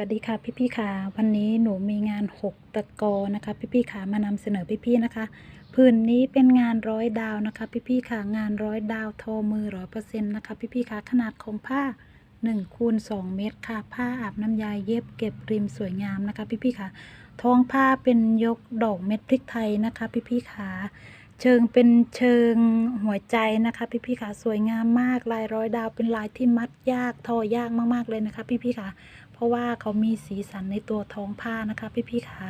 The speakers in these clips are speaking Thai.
วัสดีค่ะพี่ๆค่ะวันนี้หนูมีงานหกตะกอนะคะ พี่ๆค่ะมานำเสนอพี่ๆนะคะพื้นนี้เป็นงานร้อยดาวนะคะ พี่ๆค่ะงานร้อยดาวทอมือร้อยเปอร์เซ็นต์นะคะ พี่ๆค่ะขนาดของผ้า1คูณ2เมตรค่ะ ผ้าอาบน้ำยาเย็บเก็บริมสวยงามนะคะ พี่ๆค่ะท้องผ้าเป็นยกดอกเม็ดพริกไทยนะคะ พี่ๆค่ะ เชิงเป็นเชิงหัวใจนะคะ พี่ๆค่ะสวยงามมากลายร้อยดาวเป็นลายที่มัดยากทอยากมากๆเลยนะคะ พี่ๆค่ะ เพราะว่าเขามีสีสันในตัวท้องผ้านะคะ พี่ๆคะ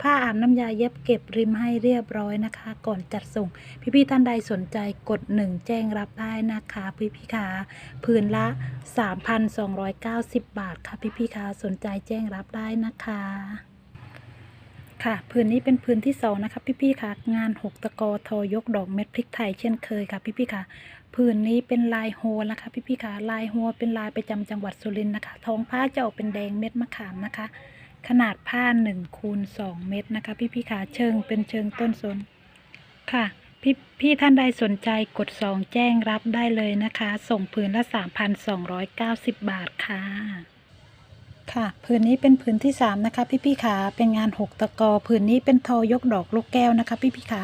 ผ้าอาบน้ำยาเย็บเก็บริมให้เรียบร้อยนะคะ ก่อนจัดส่ง พี่ๆท่านใดสนใจกดหนึ่งแจ้งรับได้นะคะ พี่ๆคะผืนละ 3,290 บาทค่ะ พี่ๆคะสนใจแจ้งรับได้นะคะ ค่ะพื้นนี้เป็นพื้นที่สองนะคะพี่ๆค่ะ งานหกตะกอทอยกดอกเม็ดพริกไทยเช่นเคยค่ะพี่ๆค่ะผืนนี้เป็นลายโฮลนะคะพี่พี่ๆค่ะ ลายโฮลเป็นลายประจำจังหวัดสุรินทร์นะคะท้องผ้าจะออกเป็นแดงเม็ดมะขามนะคะ ขนาดผ้า1คูณ2เม็ดนะคะพี่พี่ๆค่ะ เชิงเป็นเชิงต้นสนค่ะพี่พี่ท่านใดสนใจกด2แจ้งรับได้เลยนะคะ ส่งผืนละ 3,290 บาทค่ะ ค่ะผืนนี้เป็นผืนที่สามนะคะ พี่พี่ขาเป็นงานหกตะกอผืนนี้เป็นทอยกดอกลูกแก้วนะคะ พี่พี่ขา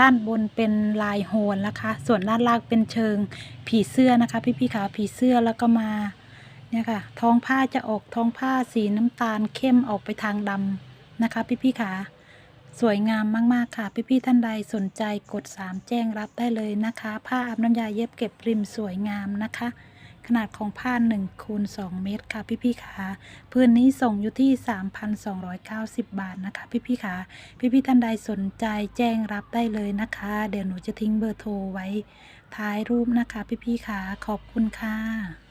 ด้านบนเป็นลายโฮลนะคะ ส่วนด้านล่างเป็นเชิงผีเสื้อนะคะ พี่พี่ขาผีเสื้อแล้วก็มาเนี่ยค่ะท้องผ้าจะออกท้องผ้าสีน้ำตาลเข้มออกไปทางดำนะคะ พี่พี่ขาสวยงามมากๆค่ะ พี่พี่ท่านใดสนใจกด 3 แจ้งรับได้เลยนะคะ ผ้าอาบน้ำยาเย็บเก็บริมสวยงามนะคะ ขนาดของผ้า1คูณ2เมตรค่ะพี่พี่ๆค่ะพื้นนี้ส่งอยู่ที่ 3,290 บาทนะคะพี่พี่ๆค่ะพี่พี่ๆท่านใดสนใจแจ้งรับได้เลยนะคะ เดี๋ยวหนูจะทิ้งเบอร์โทรไว้ท้ายรูปนะคะพี่พี่ๆค่ะขอบคุณค่ะ